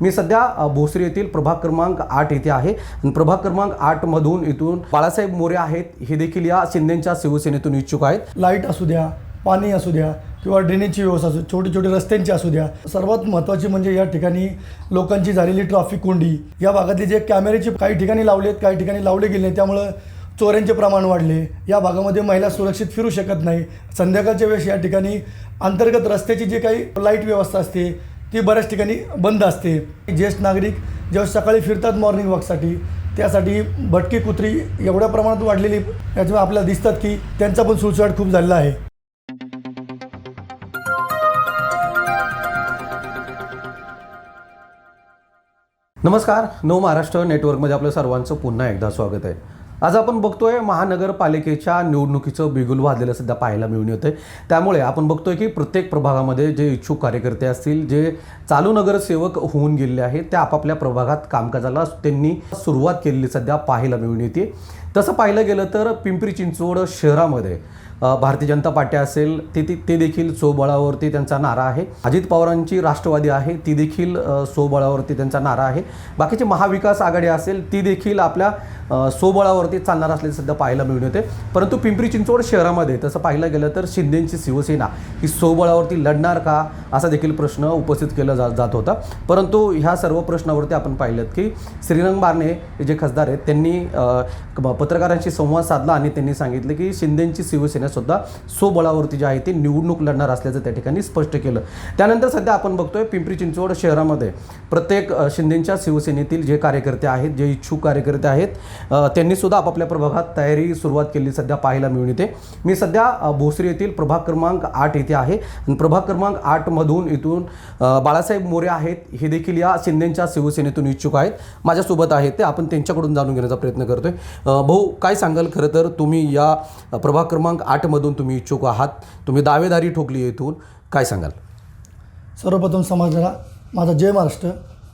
मी सध्या भोसरी येथील प्रभाग क्रमांक आठ येथे आहे. आणि प्रभाग क्रमांक आठमधून इथून बाळासाहेब मोरे आहेत. हे देखील या शिंदेच्या शिवसेनेतून इच्छुक आहेत. लाइट असू द्या पाणी असू द्या किंवा ड्रेनेजची व्यवस्था असू छोटे छोटे रस्त्यांची असू द्या. सर्वात महत्त्वाची म्हणजे या ठिकाणी लोकांची झालेली ट्रॅफिक कोंडी. या भागातले जे कॅमेरेचे काही ठिकाणी लावले आहेत काही ठिकाणी लावले गेले नाही त्यामुळं चोऱ्यांचे प्रमाण वाढले. या भागामध्ये महिला सुरक्षित फिरू शकत नाही. संध्याकाळच्या वेळेस या ठिकाणी अंतर्गत रस्त्याची जी काही लाइट व्यवस्था असते ती बऱ्याच ठिकाणी बंद असते. ज्येष्ठ नागरिक जेव्हा सकाळी फिरतात मॉर्निंग वॉकसाठी त्यासाठी भटकी कुत्री एवढ्या प्रमाणात वाढलेली याच्यामुळे आपल्याला दिसतात की त्यांचा पण सुळसुळाट खूप झालेला आहे. नमस्कार. नव महाराष्ट्र नेटवर्कमध्ये आपलं सर्वांचं पुन्हा एकदा स्वागत आहे. आज आपण बघतोय महानगरपालिकेच्या निवडणुकीचं बिगुल वाजलेलं सध्या पाहायला मिळून आहे त्यामुळे आपण बघतोय की प्रत्येक प्रभागामध्ये जे इच्छुक कार्यकर्ते असतील जे चालू नगरसेवक होऊन गेलेले आहेत त्या आपापल्या प्रभागात कामकाजाला त्यांनी सुरुवात केलेली सध्या पाहायला मिळून येते. तसं पाहिलं गेलं तर पिंपरी चिंचवड शहरामध्ये भारतीय जनता पार्टी असेल ते ते ते देखील स्वबळावरती त्यांचा नारा आहे. अजित पवारांची राष्ट्रवादी आहे ती देखील सोबळावरती स्वबळावरती त्यांचा नारा आहे. बाकीची महाविकास आघाडी असेल ती देखील आपल्या स्वबळावरती चालणार असल्याचे सध्या पाहायला मिळून येते परंतु पिंपरी चिंचवड शहरामध्ये तसं पाहिलं गेलं तर शिंदेची शिवसेना ही स्वबळावरती लढणार का असा देखील प्रश्न उपस्थित केला जा जात होता. परंतु ह्या सर्व प्रश्नावरती आपण पाहिलं की श्रीरंग बारणे जे खासदार आहेत त्यांनी पत्रकारांशी संवाद साधला आणि त्यांनी सांगितलं की शिंदेंची शिवसेनासुद्धा सोबळावरती स्वबळावरती जे आहे ते निवडणूक लढणार असल्याचं त्या ठिकाणी स्पष्ट केलं. त्यानंतर सध्या आपण बघतोय पिंपरी चिंचवड शहरामध्ये प्रत्येक शिंदेंच्या शिंदेच्या शिवसेनेतील जे कार्यकर्ते आहेत जे इच्छुक कार्यकर्ते आहेत त्यांनीसुद्धा त्यांनी सुद्धा आपापल्या प्रभागात तयारी सुरुवात केली. सध्या पाहायला मिळून येते मी सध्या भोसरी येथील प्रभाग क्रमांक आठ येथे आहे. आणि प्रभाग क्रमांक आठमधून इथून बाळासाहेब मोरे आहेत. हे देखील या शिंदेच्या शिवसेनेतून इच्छुक आहेत. माझ्यासोबत आहेत ते. आपण त्यांच्याकडून जाणून घेण्याचा प्रयत्न करतोय. भाऊ काय सांगाल? खरं तर तुम्ही या प्रभाग क्रमांक आठमधून तुम्ही इच्छुक आहात. तुम्ही दावेदारी ठोकली इथून काय सांगाल? सर्वप्रथम समाजाला माझा जय महाराष्ट्र.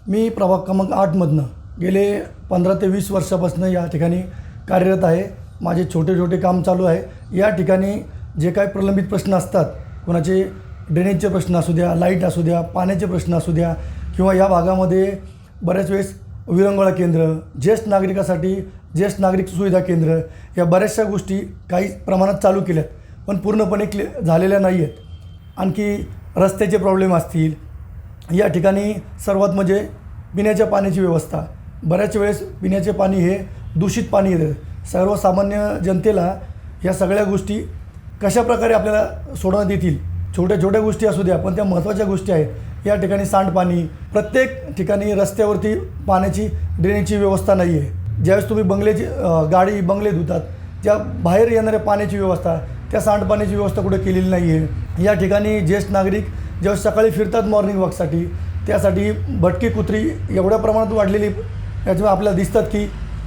मी प्रभाग क्रमांक आठमधनं गेले पंधरा ते वीस वर्षापासून या ठिकाणी कार्यरत आहे. माझे छोटे छोटे काम चालू आहे. या ठिकाणी जे काही प्रलंबित प्रश्न असतात कोणाचे ड्रेनेजचे प्रश्न असू द्या लाइट असू द्या पाण्याचे प्रश्न असू द्या किंवा या भागामध्ये बऱ्याच वेळेस विरंगुळा केंद्र ज्येष्ठ नागरिकासाठी ज्येष्ठ नागरिक सुविधा केंद्र या बऱ्याचशा गोष्टी काही प्रमाणात चालू केल्यात पण पूर्णपणे क्लि झालेल्या नाही आहेत आणखी रस्त्याचे प्रॉब्लेम असतील. या ठिकाणी सर्वात म्हणजे पिण्याच्या पाण्याची व्यवस्था. बऱ्याच वेळेस पिण्याचे पाणी हे दूषित पाणी येतं. सर्वसामान्य जनतेला या सगळ्या गोष्टी कशा प्रकारे आपल्याला सोडवण्यात येतील? छोट्या छोट्या गोष्टी असू द्या पण त्या महत्त्वाच्या गोष्टी आहेत. या ठिकाणी सांडपाणी प्रत्येक ठिकाणी रस्त्यावरती पाण्याची ड्रेनेजची व्यवस्था नाही आहे. ज्यावेळेस तुम्ही बंगल्याची गाडी बंगले धुतात ज्या बाहेर येणाऱ्या पाण्याची व्यवस्था त्या सांडपाण्याची व्यवस्था कुठे केलेली नाही आहे. या ठिकाणी ज्येष्ठ नागरिक ज्यावेळेस सकाळी फिरतात मॉर्निंग वॉकसाठी त्यासाठी भटकी कुत्री एवढ्या प्रमाणात वाढलेली याच्यामुळे आपल्याला दिसतात की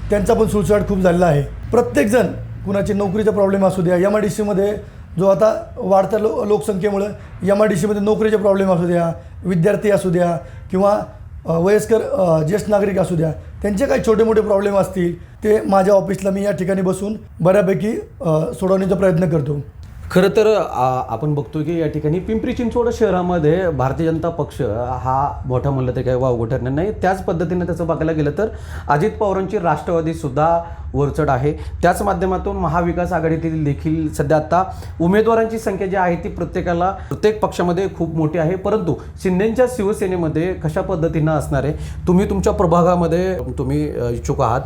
त्यांचा पण सुळसुळाट खूप झालेला आहे. प्रत्येकजण कुणाची नोकरीचा प्रॉब्लेम असू द्या एम आय डी सीमध्ये जो आता वाढत्या लो लोकसंख्येमुळं एम आय डी सीमध्ये नोकरीचे प्रॉब्लेम असू द्या विद्यार्थी असू द्या किंवा वयस्कर ज्येष्ठ नागरिक असू द्या त्यांचे काही छोटे मोठे प्रॉब्लेम असतील ते माझ्या ऑफिसला मी या ठिकाणी बसून बऱ्यापैकी सोडवण्याचा प्रयत्न करतो. खरं तर आपण बघतो की या ठिकाणी पिंपरी चिंचवड शहरामध्ये भारतीय जनता पक्ष हा मोठा म्हणलं तर काही वावगं ठरणार नाही. त्याच पद्धतीने त्याचं बघायला गेलं तर अजित पवारांची राष्ट्रवादी सुद्धा वरचढ आहे. त्याच माध्यमातून महाविकास आघाडीतील देखील सध्या आता उमेदवारांची संख्या जी आहे ती प्रत्येकाला प्रत्येक पक्षामध्ये खूप मोठी आहे. परंतु शिंदेच्या शिवसेनेमध्ये कशा पद्धतीनं असणार आहे? तुम्ही तुमच्या प्रभागामध्ये तुम्ही इच्छुक आहात.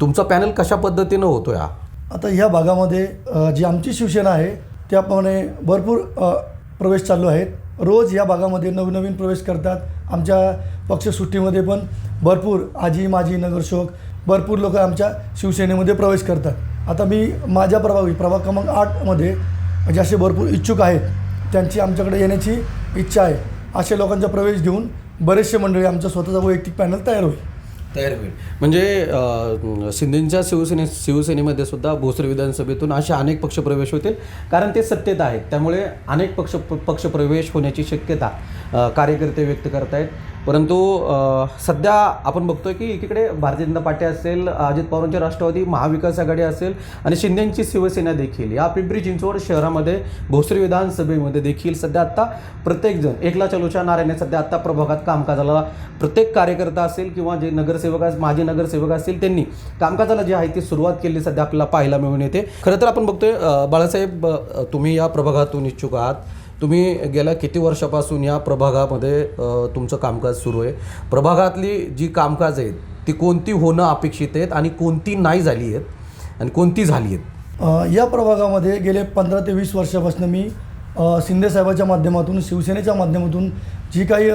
तुमचा पॅनल कशा पद्धतीनं होतो या आता ह्या भागामध्ये जी आमची शिवसेना आहे त्याप्रमाणे भरपूर प्रवेश चालू आहेत. रोज या भागामध्ये नवीन प्रवेश करतात. आमच्या पक्षसुट्टीमध्ये पण भरपूर आजी माजी नगरसेवक भरपूर लोक आमच्या शिवसेनेमध्ये प्रवेश करतात. आता मी माझ्या प्रभावी प्रभाग क्रमांक आठमध्ये जे म्हणजे असे भरपूर इच्छुक आहेत. त्यांची आमच्याकडे येण्याची इच्छा आहे. अशा लोकांचा प्रवेश घेऊन बरेचसे मंडळी आमचा स्वतःचा वैयक्तिक पॅनल तयार होईल. तयार होईल. म्हणजे अ, शिंदेच्या शिवसेने शिवसेनेमध्ये सुद्धा भोसरी विधानसभेतून असे अनेक पक्षप्रवेश होतील. कारण ते सत्तेत आहेत. त्यामुळे अनेक पक्ष पक्षप्रवेश होण्याची शक्यता कार्यकर्ते व्यक्त करतायत. परंतु सध्या आपण बघतोय की एकीकडे भारतीय जनता पार्टी असेल अजित पवारांची राष्ट्रवादी महाविकास आघाडी असेल आणि शिंदेची शिवसेना देखील. या पिंपरी चिंचवड शहरामध्ये भोसरी विधानसभेमध्ये देखील सध्या आत्ता प्रत्येकजण एकला चलोच्या नारायणने सध्या आत्ता प्रभागात कामकाजाला प्रत्येक कार्यकर्ता असेल किंवा जे नगरसेवक अस- माजी नगरसेवक असतील त्यांनी कामकाजाला जे आहे ती सुरुवात केली सध्या आपल्याला पाहायला मिळून येते. खरं तर आपण बघतोय बाळासाहेब तुम्ही या प्रभागातून इच्छुक आहात. तुम्ही गेल्या किती वर्षापासून या प्रभागामध्ये तुमचं कामकाज सुरू आहे? प्रभागातली जी कामकाज आहेत ती कोणती होणं अपेक्षित आहेत आणि कोणती नाही झाली आहेत? आणि कोणती झाली आहेत? या प्रभागामध्ये गेले पंधरा ते वीस वर्षापासून मी शिंदेसाहेबाच्या माध्यमातून शिवसेनेच्या माध्यमातून जी काही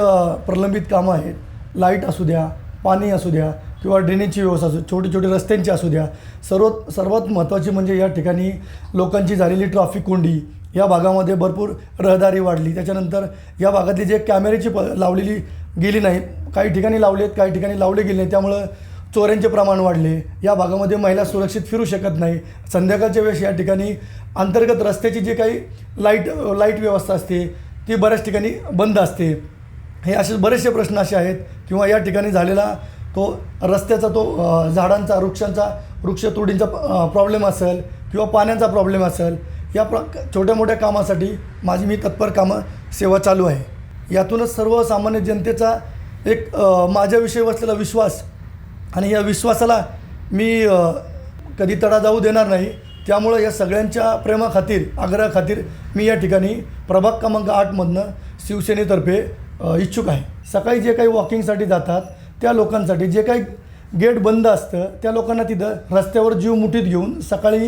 प्रलंबित कामं आहेत लाइट असू द्या पाणी असू द्या किंवा ड्रेनेजची व्यवस्था असू छोटे छोटे रस्त्यांची असू द्या सर्वात सर्वात महत्त्वाची म्हणजे या ठिकाणी लोकांची झालेली ट्रॅफिक कोंडी या भागामध्ये भरपूर रहदारी वाढली. त्याच्यानंतर या भागातली जे कॅमेऱ्याची प लावलेली गेली नाही काही ठिकाणी लावले आहेत काही ठिकाणी लावले गेले नाही त्यामुळं चोऱ्यांचे प्रमाण वाढले. या भागामध्ये महिला सुरक्षित फिरू शकत नाही. संध्याकाळच्या वेळेस या ठिकाणी अंतर्गत रस्त्याची जी काही लाइट लाइट व्यवस्था असते ती बऱ्याच ठिकाणी बंद असते. हे असे बरेचसे प्रश्न असे आहेत किंवा या ठिकाणी झालेला तो रस्त्याचा तो झाडांचा वृक्षांचा वृक्षतोडींचा प्रॉब्लेम असेल किंवा पाण्याचा प्रॉब्लेम असेल या प्र छोट्या मोठ्या कामासाठी माझी मी तत्पर कामं सेवा चालू आहे. यातूनच सर्वसामान्य जनतेचा एक माझ्याविषयी बसलेला विश्वास आणि या विश्वासाला मी कधी तडा जाऊ देणार नाही. त्यामुळं या सगळ्यांच्या प्रेमाखातीर आग्रहाखातीर मी या ठिकाणी प्रभाग क्रमांक आठमधनं शिवसेनेतर्फे इच्छुक आहे. सकाळी जे काही वॉकिंगसाठी जातात त्या लोकांसाठी जे काही गेट बंद असतं त्या लोकांना तिथं रस्त्यावर जीव मुठीत घेऊन सकाळी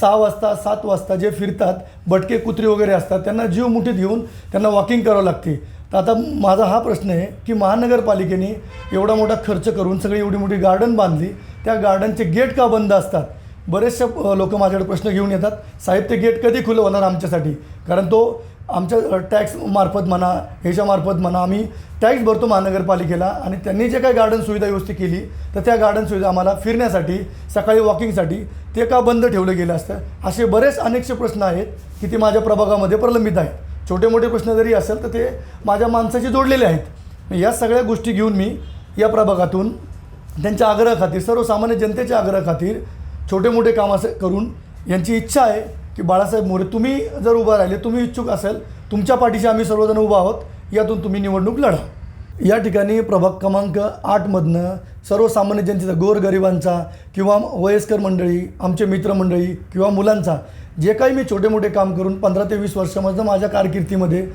सहा वाजता सात वाजता जे फिरतात भटके कुत्री वगैरे असतात त्यांना जीव मुठीत घेऊन त्यांना वॉकिंग करावं लागते. तर आता माझा हा प्रश्न आहे की महानगरपालिकेने एवढा मोठा खर्च करून सगळी एवढी मोठी गार्डन बांधली. त्या गार्डनचे गेट का बंद असतात? बरेचसे लोक माझ्याकडे प्रश्न घेऊन येतात. साहेब ते गेट कधी खुलं होणार आमच्यासाठी? कारण तो आमच्या टॅक्स मार्फत म्हणा ह्याच्यामार्फत म्हणा आम्ही टॅक्स भरतो महानगरपालिकेला आणि त्यांनी जे काही गार्डन सुविधा व्यवस्थित केली तर त्या गार्डन सुविधा आम्हाला फिरण्यासाठी सकाळी वॉकिंगसाठी ते का बंद ठेवलं गेलं असतं? असे बरेच अनेकसे प्रश्न आहेत की ते माझ्या प्रभागामध्ये प्रलंबित आहेत. छोटे मोठे प्रश्न जरी असेल तर ते माझ्या माणसाशी जोडलेले आहेत. या सगळ्या गोष्टी घेऊन मी या प्रभागातून त्यांच्या आग्रहाखातीर सर्वसामान्य जनतेच्या आग्रहाखातीर छोटे मोठे काम असे करून यांची इच्छा आहे की बाळासाहेब मोरे तुम्ही जर उभा राहिले तुम्ही इच्छुक असेल तुमच्या पाठीशी आम्ही सर्वजण उभा आहोत यातून तुम्ही निवडणूक लढा. या ठिकाणी प्रभाग क्रमांक आठमधनं सर्वसामान्य जनतेचा गोरगरिबांचा किंवा वयस्कर मंडळी आमचे मित्रमंडळी किंवा मुलांचा जे काही मी छोटे मोठे काम करून पंधरा ते वीस वर्षामधनं माझ्या कारकिर्दीमध्ये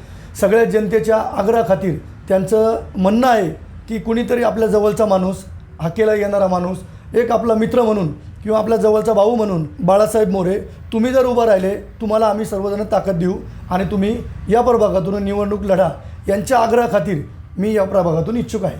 सगळ्या जनतेच्या आग्रहाखातीर त्यांचं म्हणणं आहे की कुणीतरी आपल्या जवळचा माणूस हाकेला येणारा माणूस एक आपला मित्र म्हणून किंवा आपला जवळचा भाऊ म्हणून बाळासाहेब मोरे तुम्ही जर उभं राहिले तुम्हाला आम्ही सर्वजण ताकद देऊ आणि तुम्ही या प्रभागातून निवडणूक लढा. यांच्या आग्रहाखातीर मी या प्रभागातून इच्छुक आहे.